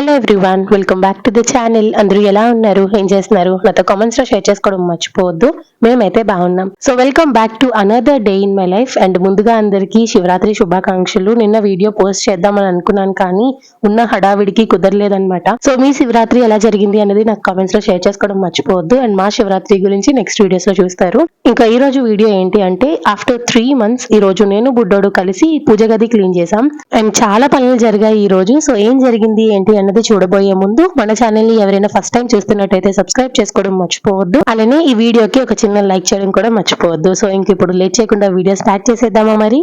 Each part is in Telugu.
Hello everyone welcome back to the channel అందరూ ఎలా ఉన్నారు? ఏం చేస్తున్నారు? నాతో కామెంట్స్లో షేర్ చేసుకోవడం మర్చిపోవద్దు. మేమైతే బాగున్నాం. So welcome back to another day in my life and ముందుగా అందరికీ శివరాత్రి శుభాకాంక్షలు. నిన్న వీడియో పోస్ట్ చేద్దామని అనుకున్నాను కానీ ఉన్న హడావిడికి కుదరలేదనమాట సో మీ శివరాత్రి ఎలా జరిగింది అనేది నాకు కామెంట్స్లో షేర్ చేసుకోవడం మర్చిపోవద్దు. అండ్ మా శివరాత్రి గురించి నెక్స్ట్ వీడియోస్లో చూస్తారు. ఇంకా ఈ రోజు వీడియో ఏంటి అంటే ఆఫ్టర్ త్రీ మంత్స్ ఈ రోజు నేను బుడ్డోడు కలిసి పూజ గది క్లీన్ చేసాం అండ్ చాలా పనులు జరిగాయి ఈ రోజు. సో ఏం జరిగింది ఏంటి అని అన్నది చూడబోయే ముందు మన ఛానల్ని ఎవరైనా ఫస్ట్ టైం చూస్తున్నట్టయితే సబ్స్క్రైబ్ చేసుకోవడం మర్చిపోవద్దు. అలానే ఈ వీడియోకి ఒక చిన్న లైక్ చేయడం కూడా మర్చిపోవద్దు. సో ఇంక ఇప్పుడు లేట్ చేయకుండా వీడియో స్టార్ట్ చేసేద్దామా మరి?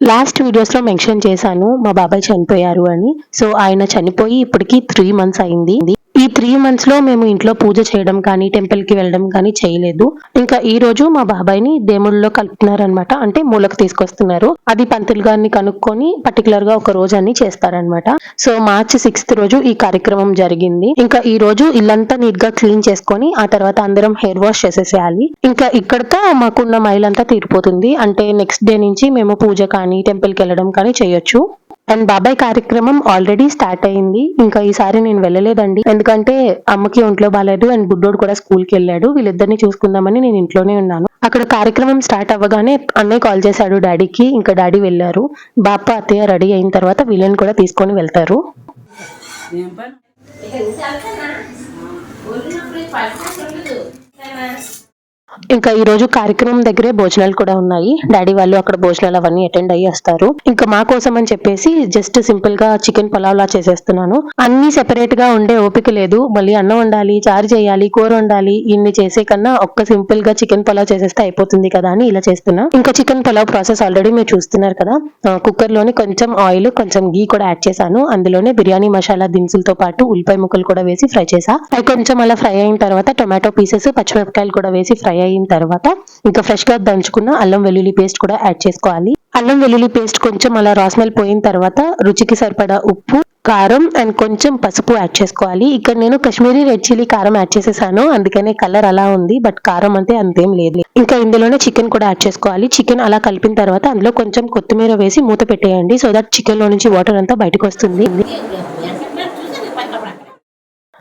లాస్ట్ వీడియోస్లో మెన్షన్ చేశాను మా బాబాయ్ చనిపోయారు అని. సో ఆయన చనిపోయి ఇప్పటికి త్రీ మంత్స్ అయింది. ఈ త్రీ మంత్స్లో మేము ఇంట్లో పూజ చేయడం కానీ టెంపుల్కి వెళ్ళడం కానీ చేయలేదు. ఇంకా ఈ రోజు మా బాబాయ్ని దేవుళ్ళలో కలుపుతున్నారనమాట అంటే మూలకు తీసుకొస్తున్నారు. అది పంతులు గారిని కనుక్కొని పర్టికులర్గా ఒక రోజు అన్ని చేస్తారనమాట సో మార్చి సిక్స్త్ రోజు ఈ కార్యక్రమం జరిగింది. ఇంకా ఈ రోజు ఇల్లంతా నీట్గా క్లీన్ చేసుకొని ఆ తర్వాత అందరం హెయిర్ వాష్ చేసేసేయాలి. ఇంకా ఇక్కడతో మాకున్న మైల్ అంతా తీరిపోతుంది. అంటే నెక్స్ట్ డే నుంచి మేము పూజ కానీ టెంపుల్కి వెళ్ళడం కానీ చేయొచ్చు. అండ్ బాబాయ్ కార్యక్రమం ఆల్రెడీ స్టార్ట్ అయింది. ఇంకా ఈసారి నేను వెళ్ళలేదండి. ఎందుకంటే అమ్మకి ఒంట్లో బాగాలేదు అండ్ బుడ్డోడు కూడా స్కూల్కి వెళ్ళాడు. వీళ్ళిద్దరిని చూసుకుందామని నేను ఇంట్లోనే ఉన్నాను. అక్కడ కార్యక్రమం స్టార్ట్ అవ్వగానే అన్నయ్య కాల్ చేశాడు డాడీకి. ఇంకా డాడీ వెళ్ళారు. బాప అత్తయ్య రెడీ అయిన తర్వాత వీళ్ళని కూడా తీసుకొని వెళ్తారు. ఇంకా ఈ రోజు కార్యక్రమం దగ్గరే భోజనాలు కూడా ఉన్నాయి. డాడీ వాళ్ళు అక్కడ భోజనాలు అవన్నీ అటెండ్ అయ్యి వస్తారు. ఇంకా మా కోసం అని చెప్పేసి జస్ట్ సింపుల్గా చికెన్ పలావ్ లా చేసేస్తున్నాను. అన్ని సెపరేట్గా ఉండే ఓపిక లేదు. మళ్ళీ అన్నం వండాలి చారు చేయాలి కూర వండాలి ఇన్ని చేసే కన్నా ఒక్క సింపుల్గా చికెన్ పలావ్ చేసేస్తే అయిపోతుంది కదా అని ఇలా చేస్తున్నా. ఇంకా చికెన్ పలావ్ ప్రాసెస్ ఆల్రెడీ మీరు చూస్తున్నారు కదా. కుక్కర్లోని కొంచెం ఆయిల్ కొంచెం గీ కూడా యాడ్ చేశాను. అందులోనే బిర్యానీ మసాలా దినుసులతో పాటు ఉల్లిపాయ ముక్కలు కూడా వేసి ఫ్రై చేసా అవి కొంచెం అలా ఫ్రై అయిన తర్వాత టొమాటో పీసెస్ పచ్చిమిరపకాయలు కూడా వేసి ఫ్రై అయిన తర్వాత ఇంకా ఫ్రెష్గా దంచుకున్న అల్లం వెల్లుల్లి పేస్ట్ కూడా యాడ్ చేసుకోవాలి. అల్లం వెల్లుల్లి పేస్ట్ కొంచెం అలా రాస్మెల్ పోయిన తర్వాత రుచికి సరిపడా ఉప్పు కారం అండ్ కొంచెం పసుపు యాడ్ చేసుకోవాలి. ఇక్కడ నేను కాశ్మీరీ రెడ్ చిల్లీ కారం యాడ్ చేసేసాను. అందుకనే కలర్ అలా ఉంది బట్ కారం అంటే అంతేం లేదు. ఇంకా ఇందులోనే చికెన్ కూడా యాడ్ చేసుకోవాలి. చికెన్ అలా కలిపిన తర్వాత అందులో కొంచెం కొత్తిమీర వేసి మూత పెట్టేయండి సో దట్ చికెన్లో నుంచి వాటర్ అంతా బయటకు వస్తుంది.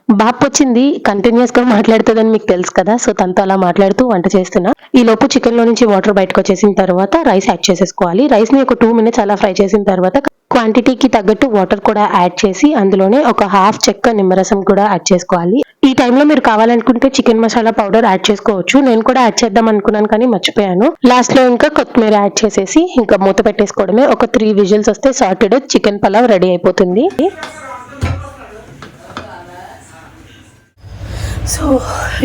బాప్ వచ్చింది కంటిన్యూస్గా మాట్లాడుతుందని మీకు తెలుసు కదా. సో తనతో అలా మాట్లాడుతూ వంట చేస్తున్నా. ఈ లోపు చికెన్లో నుంచి వాటర్ బయటకు వచ్చేసిన తర్వాత రైస్ యాడ్ చేసేసుకోవాలి. రైస్ని ఒక టూ మినిట్స్ అలా ఫ్రై చేసిన తర్వాత క్వాంటిటీకి తగ్గట్టు వాటర్ కూడా యాడ్ చేసి అందులోనే ఒక హాఫ్ చెక్క నిమ్మరసం కూడా యాడ్ చేసుకోవాలి. ఈ టైంలో మీరు కావాలనుకుంటే చికెన్ మసాలా పౌడర్ యాడ్ చేసుకోవచ్చు. నేను కూడా యాడ్ చేద్దాం అనుకున్నాను కానీ మర్చిపోయాను. లాస్ట్లో ఇంకా కొత్తిమీర యాడ్ చేసేసి ఇంకా మూత పెట్టేసుకోవడమే. ఒక త్రీ విజిల్స్ వస్తే సార్టెడ్ చికెన్ పలావ్ రెడీ అయిపోతుంది. సో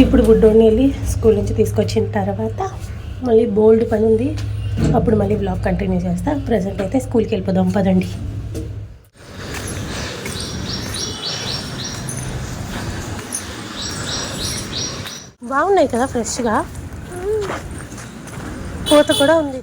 ఇప్పుడు బుడ్డోని వెళ్ళి స్కూల్ నుంచి తీసుకొచ్చిన తర్వాత మళ్ళీ బోల్డ్ పని ఉంది. అప్పుడు మళ్ళీ బ్లాగ్ కంటిన్యూ చేస్తా. ప్రజెంట్ అయితే స్కూల్కి వెళ్ళిపోదాం పదండి. బాగున్నాయి కదా ఫ్రెష్గా? పూత కూడా ఉంది.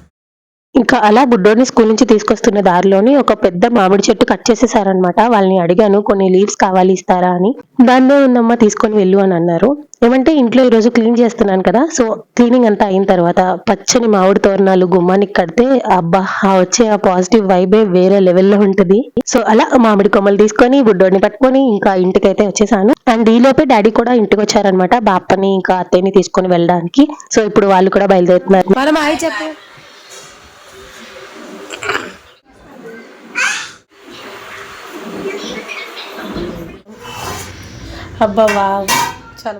ఇంకా అలా బుడ్డోని స్కూల్ నుంచి తీసుకొస్తున్న దారిలోని ఒక పెద్ద మామిడి చెట్టు కట్ చేసేసారనమాట వాళ్ళని అడిగాను కొన్ని లీవ్స్ కావాలి ఇస్తారా? అని. దానిలో ఉందమ్మా తీసుకొని వెళ్ళు అని అన్నారు. ఏమంటే ఇంట్లో ఈ రోజు క్లీన్ చేస్తున్నాను కదా సో క్లీనింగ్ అంతా అయిన తర్వాత పచ్చని మామిడి తోరణాలు గుమ్మానికి కడితే అబ్బా ఆ వచ్చే ఆ పాజిటివ్ వైబే వేరే లెవెల్లో ఉంటది. సో అలా మామిడి కొమ్మలు తీసుకొని బుడ్డోని పట్టుకొని ఇంకా ఇంటికైతే వచ్చేసాను. అండ్ ఈలోపే లోపే డాడీ కూడా ఇంటికి వచ్చారనమాట బాప్పని ఇంకా అత్తయ్యని తీసుకొని వెళ్ళడానికి. సో ఇప్పుడు వాళ్ళు కూడా బయలుదేరుతున్నారు. మనం చెప్పు. అబ్బా వావ్. చాలా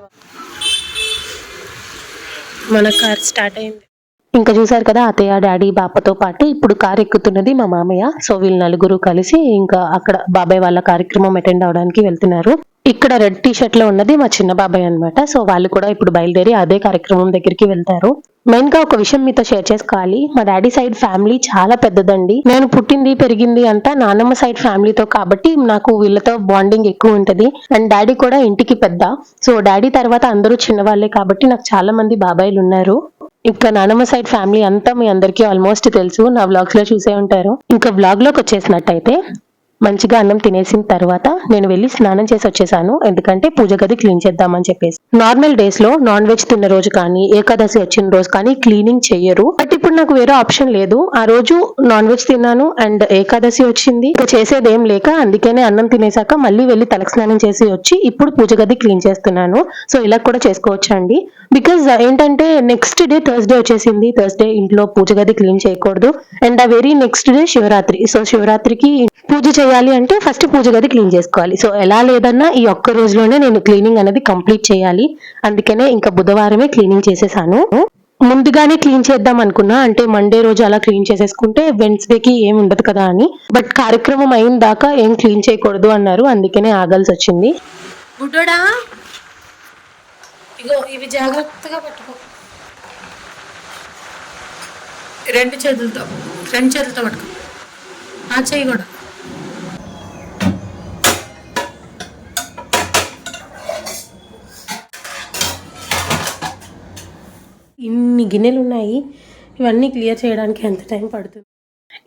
మన కార్ స్టార్ట్ అయింది. ఇంకా చూసారు కదా అత్తయ్య డాడీ బాపతో పాటు ఇప్పుడు కార్ ఎక్కుతున్నది మా మామయ్య. సో వీళ్ళు నలుగురు కలిసి ఇంకా అక్కడ బాబాయ్ వాళ్ళ కార్యక్రమం అటెండ్ అవడానికి వెళ్తున్నారు. ఇక్కడ రెడ్ టీ షర్ట్లో ఉన్నది మా చిన్న బాబాయ్ అన్నమాట. సో వాళ్ళు కూడా ఇప్పుడు బయలుదేరి అదే కార్యక్రమం దగ్గరికి వెళ్తారు. మెయిన్గా ఒక విషయం మీతో షేర్ చేసుకోవాలి. మా డాడీ సైడ్ ఫ్యామిలీ చాలా పెద్దదండి. నేను పుట్టింది పెరిగింది అంతా నానమ్మ సైడ్ ఫ్యామిలీతో కాబట్టి నాకు వీళ్ళతో బాండింగ్ ఎక్కువ ఉంటది. అండ్ డాడీ కూడా ఇంటికి పెద్ద. సో డాడీ తర్వాత అందరూ చిన్నవాళ్ళే కాబట్టి నాకు చాలా మంది బాబాయిలు ఉన్నారు. ఇంకా నానమ్మ సైడ్ ఫ్యామిలీ అంతా మీ అందరికీ ఆల్మోస్ట్ తెలుసు. నా వ్లాగ్స్లో చూసే ఉంటారు. ఇంకా వ్లాగ్లోకి వచ్చేసినట్టయితే మంచిగా అన్నం తినేసిన తర్వాత నేను వెళ్ళి స్నానం చేసి వచ్చేసాను. ఎందుకంటే పూజ గది క్లీన్ చేద్దామని చెప్పేసి. నార్మల్ డేస్లో నాన్ వెజ్ తిన్న రోజు కానీ ఏకాదశి వచ్చిన రోజు కానీ క్లీనింగ్ చెయ్యరు. బట్ ఇప్పుడు నాకు వేరే ఆప్షన్ లేదు. ఆ రోజు నాన్ వెజ్ తిన్నాను అండ్ ఏకాదశి వచ్చింది. ఇంకా చేసేది ఏం లేక అందుకనే అన్నం తినేసాక మళ్ళీ వెళ్ళి తలస్నానం స్నానం చేసి వచ్చి ఇప్పుడు పూజ గది క్లీన్ చేస్తున్నాను. సో ఇలా కూడా చేసుకోవచ్చు అండి బికాజ్ ఏంటంటే నెక్స్ట్ డే థర్స్డే వచ్చేసింది. థర్స్డే ఇంట్లో పూజ గది క్లీన్ చేయకూడదు. అండ్ ఆ very next day Shivaratri. So శివరాత్రికి పూజ చేయ చేయాలి అంటే ఫస్ట్ పూజ గది క్లీన్ చేసుకోవాలి. సో ఎలా లేదన్నా ఈ ఒక్క రోజులోనే నేను క్లీనింగ్ అనేది కంప్లీట్ చేయాలి. అందుకనే ఇంకా బుధవారమే క్లీనింగ్ చేసేసాను. ముందుగానే క్లీన్ చేద్దాం అనుకున్నా. అంటే మండే రోజు అలా క్లీన్ చేసేసుకుంటే వెన్స్డేకి ఏం ఉండదు కదా అని. బట్ కార్యక్రమం అయిన దాకా ఏం క్లీన్ చేయకూడదు అన్నారు. అందుకనే ఆగాల్సి వచ్చింది. ఇగో ఇవి జాగ్రత్తగా పట్టుకో. రెండు చేతులతో రెండు చేతులతో పట్టుకో. ఆ చెయ్యి కూడా. ఇన్ని గిన్నెలు ఉన్నాయి ఇవన్నీ క్లియర్ చేయడానికి ఎంత టైం పడుతుంది?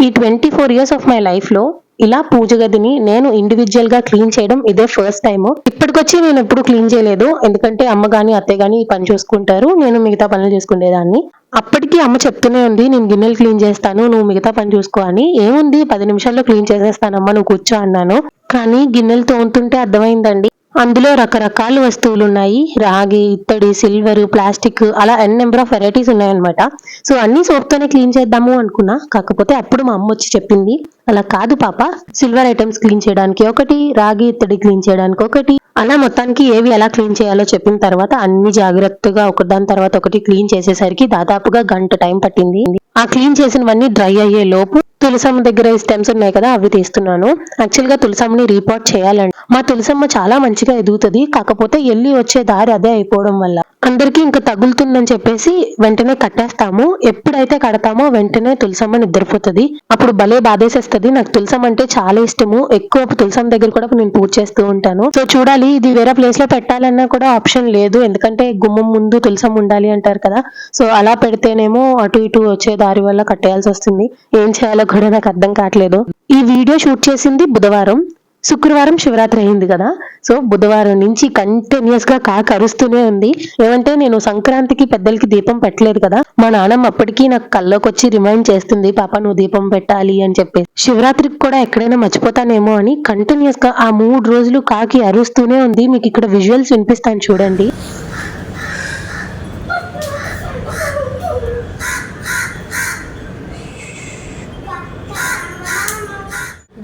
ఈ twenty four years of my లైఫ్లో ఇలా పూజ గదిని నేను ఇండివిజువల్గా క్లీన్ చేయడం ఇదే ఫస్ట్ టైం ఇప్పటికొచ్చి నేను ఎప్పుడు క్లీన్ చేయలేదు. ఎందుకంటే అమ్మ గాని అత్తయ్య గాని ఈ పని చూసుకుంటారు. నేను మిగతా పనులు చేసుకునేదాన్ని. అప్పటికి అమ్మ చెప్తూనే ఉంది నేను గిన్నెలు క్లీన్ చేస్తాను నువ్వు మిగతా పని చూసుకో అని. ఏముంది? పది నిమిషాల్లో క్లీన్ చేసేస్తానమ్మా నువ్వు కూర్చో అన్నాను. కానీ గిన్నెలు తోముతుంటే అర్థమైందండి. అందులో రకరకాల వస్తువులు ఉన్నాయి రాగి ఇత్తడి సిల్వర్ ప్లాస్టిక్ అలా ఎన్ నెంబర్ ఆఫ్ వెరైటీస్ ఉన్నాయన్నమాట. సో అన్ని సోప్తోనే క్లీన్ చేద్దాము అనుకున్నా. కాకపోతే అప్పుడు మా అమ్మ వచ్చి చెప్పింది అలా కాదు పాప సిల్వర్ ఐటమ్స్ క్లీన్ చేయడానికి ఒకటి రాగి ఇత్తడి క్లీన్ చేయడానికి ఒకటి. అలా మొత్తానికి ఏవి ఎలా క్లీన్ చేయాలో చెప్పిన తర్వాత అన్ని జాగ్రత్తగా ఒకదాని తర్వాత ఒకటి క్లీన్ చేసేసరికి దాదాపుగా గంట టైం పట్టింది. ఆ క్లీన్ చేసినవన్నీ డ్రై అయ్యే లోపు తులసమ్మ దగ్గర స్టెమ్స్ ఉన్నాయి కదా అవి తీస్తున్నాను. యాక్చువల్గా తులసమ్మని రిపోర్ట్ చేయాలండి. మా తులసమ్మ చాలా మంచిగా ఎదుగుతుంది. కాకపోతే వెళ్ళి వచ్చే దారి అదే అయిపోవడం వల్ల. అందరికీ ఇంకా తగులుతుందని చెప్పేసి వెంటనే కట్టేస్తాము. ఎప్పుడైతే కడతామో వెంటనే తులసమ్మ నిద్రపోతుంది. అప్పుడు భలే బాధేసేస్తుంది. నాకు తులసమ్మ అంటే చాలా ఇష్టము. ఎక్కువ తులసమ్మ దగ్గర కూడా నేను పూజ చేస్తూ ఉంటాను. సో చూడాలి ఇది వేరే ప్లేస్లో పెట్టాలన్నా కూడా ఆప్షన్ లేదు. ఎందుకంటే గుమ్మం ముందు తులసమ్మ ఉండాలి అంటారు కదా. సో అలా పెడితేనేమో అటు ఇటు వచ్చే దారి వల్ల కట్టేయాల్సి వస్తుంది. ఏం చేయాలో కూడా నాకు అర్థం కావట్లేదు. ఈ వీడియో షూట్ చేసింది బుధవారం. శుక్రవారం శివరాత్రి అయింది కదా. సో బుధవారం నుంచి కంటిన్యూస్గా కాక అరుస్తూనే ఉంది. ఏమంటే నేను సంక్రాంతికి పెద్దలకి దీపం పెట్టలేదు కదా. మా నాన్నమ్మ అప్పటికీ నాకు కల్లోకి వచ్చి రిమైండ్ చేస్తుంది పాప నువ్వు దీపం పెట్టాలి అని చెప్పి. శివరాత్రికి కూడా ఎక్కడైనా మర్చిపోతానేమో అని కంటిన్యూస్గా ఆ మూడు రోజులు కాకి అరుస్తూనే ఉంది. మీకు ఇక్కడ విజువల్స్ వినిపిస్తాను చూడండి.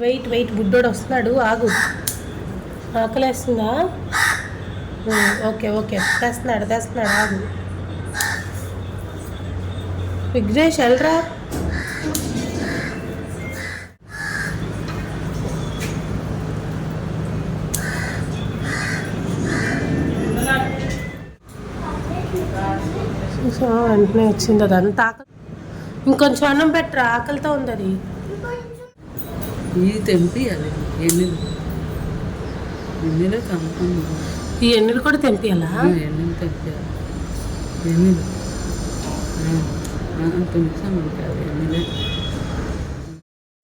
వెయిట్ వెయిట్ బుడ్డోడు వస్తున్నాడు ఆగు. ఆకలేస్తుందా? Okay okay. తెస్తున్నాడు తెస్తున్నాడు ఆగు. విఘ్నేష్ వెళ్ళరా వెంటనే వచ్చింది అదంతా ఆకలి ఇంకొంచెం అన్నం పెట్టరా? ఆకలితో ఉంది అది ఇది ఎన్నెలు ఎన్నెలు కమ్ముకుంది ఈ ఎన్నెలు కూడా తెంపియాలా? ఎన్నెలు తెంపియాలి ఎన్నెలు? ఎన్నెలే.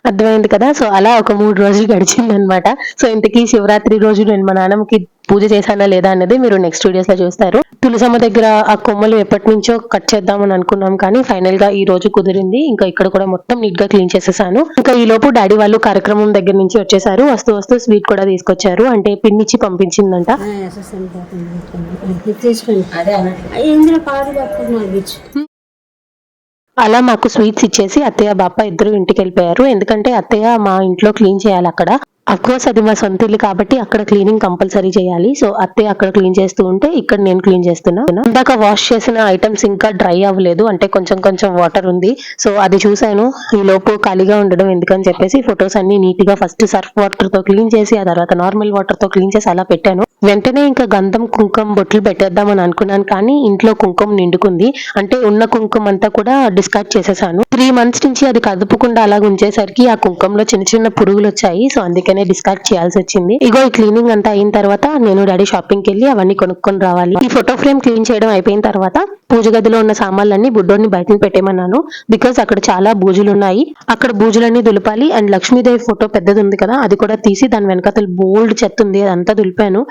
అర్థమైంది కదా? సో అలా ఒక మూడు రోజులు గడిచింది అనమాట సో ఇంతకీ శివరాత్రి రోజు నేను మా నాన్నమ్మకి పూజ చేశానా లేదా అన్నది మీరు నెక్స్ట్ వీడియోస్లో చూస్తారు. తులసమ్మ దగ్గర ఆ కొమ్మలు ఎప్పటి నుంచో కట్ చేద్దామని అనుకున్నాం కానీ ఫైనల్గా ఈ రోజు కుదిరింది. ఇంకా ఇక్కడ కూడా మొత్తం నీట్గా క్లీన్ చేసేసాను. ఇంకా ఈ లోపు డాడీ వాళ్ళు కార్యక్రమం దగ్గర నుంచి వచ్చేసారు. వస్తూ వస్తూ స్వీట్ కూడా తీసుకొచ్చారు. అంటే పిన్నిచ్చి పంపించిందంట. అలా మాకు స్వీట్స్ ఇచ్చేసి అత్తయ్య బాప ఇద్దరు ఇంటికి వెళ్ళిపోయారు. ఎందుకంటే అత్తయ్య మా ఇంట్లో క్లీన్ చేయాలి అక్కడ. అఫ్కోర్స్ అది మా సొంత ఇల్లు కాబట్టి అక్కడ క్లీనింగ్ కంపల్సరీ చేయాలి. సో అత్తే అక్కడ క్లీన్ చేస్తూ ఉంటే ఇక్కడ నేను క్లీన్ చేస్తున్నా. ఇందాక వాష్ చేసిన ఐటమ్స్ ఇంకా డ్రై అవ్వలేదు. అంటే కొంచెం కొంచెం వాటర్ ఉంది. సో అది చూసాను ఈ లోపు ఖాళీగా ఉండడం ఎందుకని చెప్పేసి ఫొటోస్ అన్ని నీట్గా ఫస్ట్ సర్ఫ్ వాటర్తో క్లీన్ చేసి ఆ తర్వాత నార్మల్ వాటర్తో క్లీన్ చేసి అలా పెట్టాను. వెంటనే ఇంకా గంధం కుంకుమ బొట్లు పెట్టేద్దామని అనుకున్నాను కానీ ఇంట్లో కుంకుమ నిండుకుంది. అంటే ఉన్న కుంకుమ అంతా కూడా డిస్కార్డ్ చేసేసాను. త్రీ మంత్స్ నుంచి అది కదుపకుండా అలా ఉంచేసరికి ఆ కుంకంలో చిన్న చిన్న పురుగులు వచ్చాయి సో అందుకనే డిస్కార్డ్ చేయాల్సి వచ్చింది. ఇగో ఈ క్లీనింగ్ అంతా అయిన తర్వాత నేను డాడీ షాపింగ్ కెళ్ళి వెళ్ళి అవన్నీ కొనుక్కొని రావాలి. ఈ ఫోటో ఫ్రేమ్ క్లీన్ చేయడం అయిపోయిన తర్వాత పూజ గదిలో ఉన్న సామాన్లన్నీ బుడ్డోని బయటని పెట్టేమన్నాను బికాస్ అక్కడ చాలా బూజులు ఉన్నాయి అక్కడ బూజులన్నీ దులపాలి. అండ్ లక్ష్మీదేవి ఫోటో పెద్దది ఉంది కదా అది కూడా తీసి దాని వెనకాతల బోల్డ్ చెత్త ఉంది. అదంతా దులిపాను.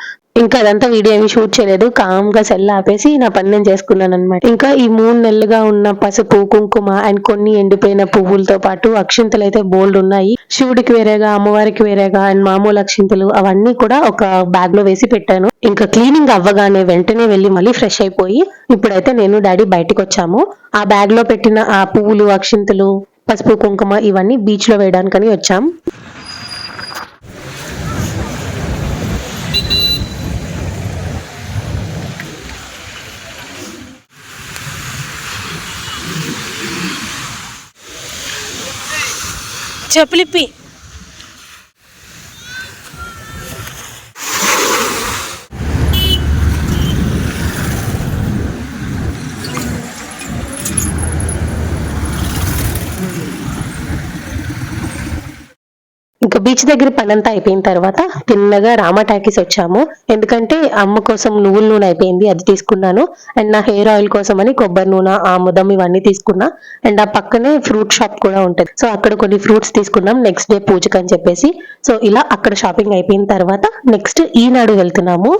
ఇంకా అదంతా వీడియో ఏమి షూట్ చేయలేదు. కామ్గా సెల్ ఆపేసి నా పని నేను చేసుకున్నాను అనమాట ఇంకా ఈ మూడు నెలలుగా ఉన్న పసుపు కుంకుమ అండ్ కొన్ని ఎండిపోయిన పువ్వులతో పాటు అక్షింతలు అయితే బోల్డ్ ఉన్నాయి. శివుడికి వేరేగా అమ్మవారికి వేరేగా అండ్ మామూలు అక్షింతలు అవన్నీ కూడా ఒక బ్యాగ్లో వేసి పెట్టాను. ఇంకా క్లీనింగ్ అవ్వగానే వెంటనే వెళ్ళి మళ్ళీ ఫ్రెష్ అయిపోయి ఇప్పుడైతే నేను డాడీ బయటికి వచ్చాము ఆ బ్యాగ్లో పెట్టిన ఆ పువ్వులు అక్షింతలు పసుపు కుంకుమ ఇవన్నీ బీచ్లో వేయడానికని వచ్చాం. చెప్పులిప్పి బీచ్ దగ్గర పనంతా అయిపోయిన తర్వాత తిన్నగా రామా టాకీస్ వచ్చాము. ఎందుకంటే అమ్మ కోసం నువ్వుల నూనె అయిపోయింది అది తీసుకున్నాను. అండ్ నా హెయిర్ ఆయిల్ కోసం అని కొబ్బరి నూనె ఆముదం ఇవన్నీ తీసుకున్నా. అండ్ ఆ పక్కనే ఫ్రూట్ షాప్ కూడా ఉంటుంది. సో అక్కడ కొన్ని ఫ్రూట్స్ తీసుకున్నాం నెక్స్ట్ డే పూజకు అని చెప్పేసి. సో ఇలా అక్కడ షాపింగ్ అయిపోయిన తర్వాత నెక్స్ట్ ఈనాడు వెళ్తున్నాము.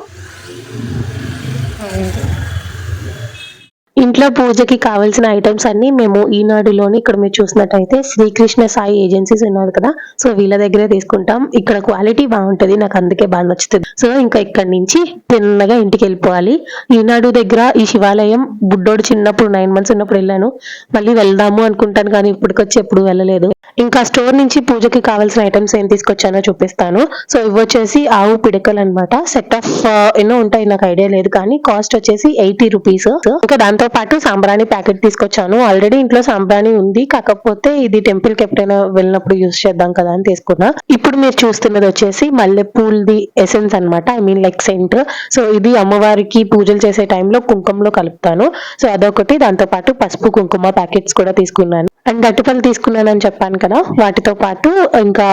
ఇంట్లో పూజకి కావాల్సిన ఐటమ్స్ అన్ని మేము ఈనాడులోని ఇక్కడ మీరు చూసినట్టయితే శ్రీకృష్ణ సాయి ఏజెన్సీస్ ఉన్నారు కదా. సో వీళ్ళ దగ్గరే తీసుకుంటాం. ఇక్కడ క్వాలిటీ బాగుంటది. నాకు అందుకే బాగా నచ్చుతుంది. సో ఇంకా ఇక్కడ నుంచి తిన్నగా ఇంటికి వెళ్ళిపోవాలి. ఈనాడు దగ్గర ఈ శివాలయం బుడ్డోడు చిన్నప్పుడు నైన్ మంత్స్ ఉన్నప్పుడు వెళ్ళాను. మళ్ళీ వెళ్దాము అనుకుంటాను కానీ ఇప్పటికొచ్చి ఎప్పుడు వెళ్ళలేదు. ఇంకా స్టోర్ నుంచి పూజకి కావాల్సిన ఐటమ్స్ ఏం తీసుకొచ్చానో చూపిస్తాను. సో ఇవి వచ్చేసి ఆవు పిడకలు అనమాట సెట్ ఆఫ్ ఎన్నో ఉంటాయి. నాకు ఐడియా లేదు కానీ కాస్ట్ వచ్చేసి ఎయిటీ రూపీస్ ఇంకా దాంతో పాటు సాంబ్రాణి ప్యాకెట్ తీసుకొచ్చాను. ఆల్రెడీ ఇంట్లో సాంబ్రాణి ఉంది. కాకపోతే ఇది టెంపుల్కి ఎప్పుడైనా వెళ్ళినప్పుడు యూస్ చేద్దాం కదా అని తీసుకున్నా. ఇప్పుడు మీరు చూస్తున్నది వచ్చేసి మల్లె పూలది ఎసెన్స్ అన్నమాట. I mean like scent so ఇది అమ్మవారికి పూజలు చేసే టైంలో కుంకుమలో కలుపుతాను. సో అదొకటి. దాంతో పాటు పసుపు కుంకుమ ప్యాకెట్స్ కూడా తీసుకున్నాను. అండ్ గట్టిపళ్ళు తీసుకున్నానని చెప్పాను కదా. వాటితో పాటు ఇంకా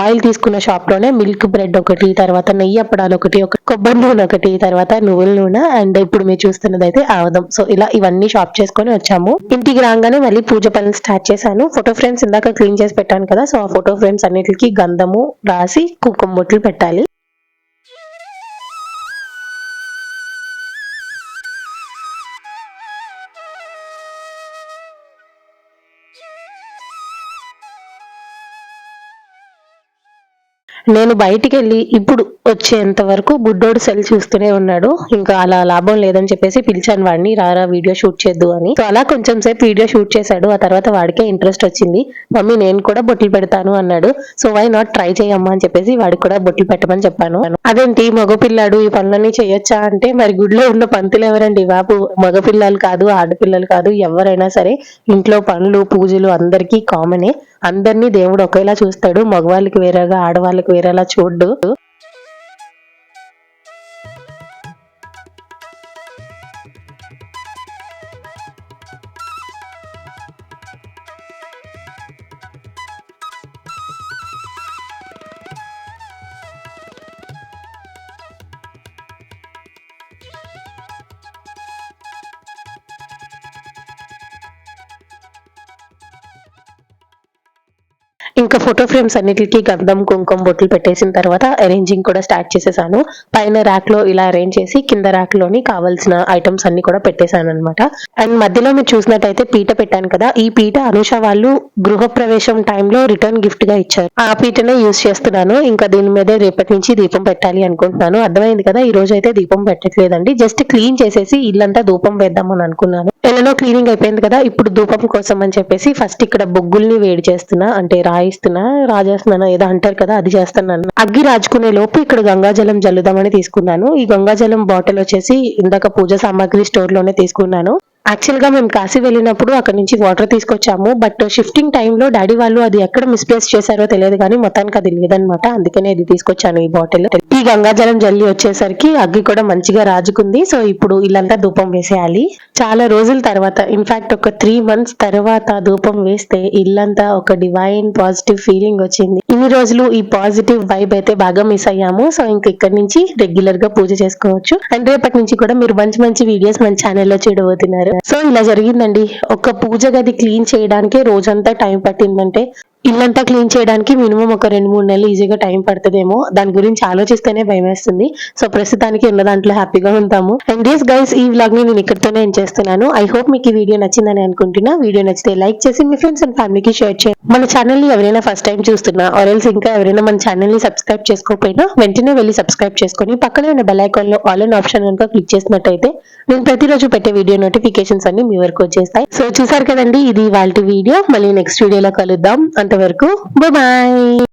ఆయిల్ తీసుకున్న షాప్లోనే మిల్క్ బ్రెడ్ ఒకటి తర్వాత నెయ్యి అప్పడాలు ఒకటి ఒక కొబ్బరి నూనె ఒకటి తర్వాత నువ్వుల నూనె అండ్ ఇప్పుడు మీరు చూస్తున్నది అయితే ఆవదం. సో ఇలా ఇవన్నీ షాప్ చేసుకొని వచ్చాము. ఇంటికి రాగానే మళ్ళీ పూజ పనులు స్టార్ట్ చేశాను. ఫోటో ఫ్రేమ్స్ ఇందాక క్లీన్ చేసి పెట్టాను కదా సో ఆ ఫోటో ఫ్రేమ్స్ అన్నిటికీ గంధము రాసి కుంకుమ బొట్లు పెట్టాలి. నేను బయటికి వెళ్ళి ఇప్పుడు వచ్చేంత వరకు బుడ్డోడు సెల్ చూస్తూనే ఉన్నాడు. ఇంకా అలా లాభం లేదని చెప్పేసి పిలిచాను వాడిని రారా వీడియో షూట్ చేద్దు అని. సో అలా కొంచెం సేపు వీడియో షూట్ చేశాడు. ఆ తర్వాత వాడికే ఇంట్రెస్ట్ వచ్చింది. మమ్మీ నేను కూడా బొట్లు పెడతాను అన్నాడు. సో వై నాట్ ట్రై చేయమ్మా అని చెప్పేసి వాడికి కూడా బొట్లు పెట్టమని చెప్పాను. అదేంటి మగపిల్లాడు ఈ పనులన్నీ చేయొచ్చా? అంటే మరి గుడిలో ఉన్న పంతులు ఎవరండి? బాబు మగపిల్లలు కాదు ఆడపిల్లలు కాదు ఎవరైనా సరే ఇంట్లో పనులు పూజలు అందరికీ కామనే. అందరినీ దేవుడు ఒకేలా చూస్తాడు మగవాళ్ళకి వేరేగా ఆడవాళ్ళకి వేరేలా చూడ్డు. ఇంకా ఫోటో ఫ్రేమ్స్ అన్నిటికీ గంధం కుంకుమ బొట్లు పెట్టేసిన తర్వాత అరేంజింగ్ కూడా స్టార్ట్ చేసేసాను. పైన ర్యాక్లో ఇలా అరేంజ్ చేసి కింద ర్యాక్లోని కావాల్సిన ఐటమ్స్ అన్ని కూడా పెట్టేశాను అనమాట అండ్ మధ్యలో మీరు చూసినట్టయితే పీట పెట్టాను కదా ఈ పీట అనుష వాళ్ళు గృహ ప్రవేశం టైంలో రిటర్న్ గిఫ్ట్గా ఇచ్చారు. ఆ పీటనే యూస్ చేస్తున్నాను. ఇంకా దీని మీద రేపటి నుంచి దీపం పెట్టాలి అనుకుంటున్నాను. అర్థమైంది కదా ఈ రోజు అయితే దీపం పెట్టట్లేదండి. జస్ట్ క్లీన్ చేసేసి ఇల్లంతా ధూపం వేద్దామని అనుకున్నాను. ఎలానో క్లీనింగ్ అయిపోయింది కదా ఇప్పుడు ధూపం కోసం అని చెప్పేసి ఫస్ట్ ఇక్కడ బొగ్గుల్ని వేడి చేస్తున్నా అంటే రాయిస్తున్నా రాజేస్తున్నా ఏదో అంటారు కదా అది చేస్తున్నాను. అగ్గి రాజుకునే లోపు ఇక్కడ గంగాజలం జల్లుదామని తీసుకున్నాను. ఈ గంగాజలం బాటిల్ వచ్చేసి ఇందాక పూజ సామాగ్రి స్టోర్లోనే తీసుకున్నాను. యాక్చువల్గా మేము కాశీ వెళ్ళినప్పుడు అక్కడ నుంచి వాటర్ తీసుకొచ్చాము బట్ షిఫ్టింగ్ టైంలో డాడీ వాళ్ళు అది ఎక్కడ మిస్ప్లేస్ చేశారో తెలియదు కానీ మొత్తానికి అది లేదనమాట. అందుకనే ఇది తీసుకొచ్చాను ఈ బాటిల్. ఈ గంగాజలం జల్లి వచ్చేసరికి అగ్గి కూడా మంచిగా రాజుకుంది. సో ఇప్పుడు ఇల్లంతా ధూపం వేసేయాలి. చాలా రోజుల తర్వాత ఇన్ఫాక్ట్ ఒక త్రీ మంత్స్ తర్వాత ధూపం వేస్తే ఇల్లంతా ఒక డివైన్ పాజిటివ్ ఫీలింగ్ వచ్చింది. ఇన్ని రోజులు ఈ పాజిటివ్ వైబ్ అయితే బాగా మిస్ అయ్యాము. సో ఇంక ఇక్కడ నుంచి రెగ్యులర్గా పూజ చేసుకోవచ్చు. అండ్ రేపటి నుంచి కూడా మీరు మంచి మంచి వీడియోస్ మన ఛానల్లో చూడబోతున్నారు. సో ఇలా జరిగిందండి. ఒక పూజ గది క్లీన్ చేయడానికే రోజంతా టైం పట్టిందంటే ఇల్లంతా క్లీన్ చేయడానికి మినిమం ఒక రెండు మూడు నెలలు ఈజీగా టైం పడుతుందేమో. దాని గురించి ఆలోచిస్తేనే భయం వేస్తుంది. సో ప్రస్తుతానికి ఉన్న దాంట్లో హ్యాపీగా ఉంటాము. అండ్ ఎస్ గైస్ ఈ వ్లాగ్ని నేను ఇక్కడితోనే ఏం చేస్తున్నాను. ఐ హోప్ మీకు ఈ వీడియో నచ్చిందని అనుకుంటున్నా. వీడియో నచ్చితే లైక్ చేసి మీ ఫ్రెండ్స్ అండ్ ఫ్యామిలీకి షేర్ చేయండి. మన ఛానల్ని ఎవరైనా ఫస్ట్ టైం చూస్తున్నా ఆర్ఎల్స్ ఇంకా ఎవరైనా మన ఛానల్ని సబ్స్క్రైబ్ చేసుకోకపోయినా వెంటనే వెళ్ళి సబ్స్క్రైబ్ చేసుకొని పక్కనే ఉన్న బెల్ ఐకాన్లో ఆల్ అండ్ ఆప్షన్ కనుక క్లిక్ చేసినట్టయితే నేను ప్రతిరోజు పెట్టే వీడియో నోటిఫికేషన్స్ అన్ని మీ వరకు వచ్చేస్తాయి. సో చూసారు కదండి ఇది వాళ్ళ వీడియో మళ్ళీ నెక్స్ట్ వీడియోలో కలుద్దాం. అంతవరకు బాయ్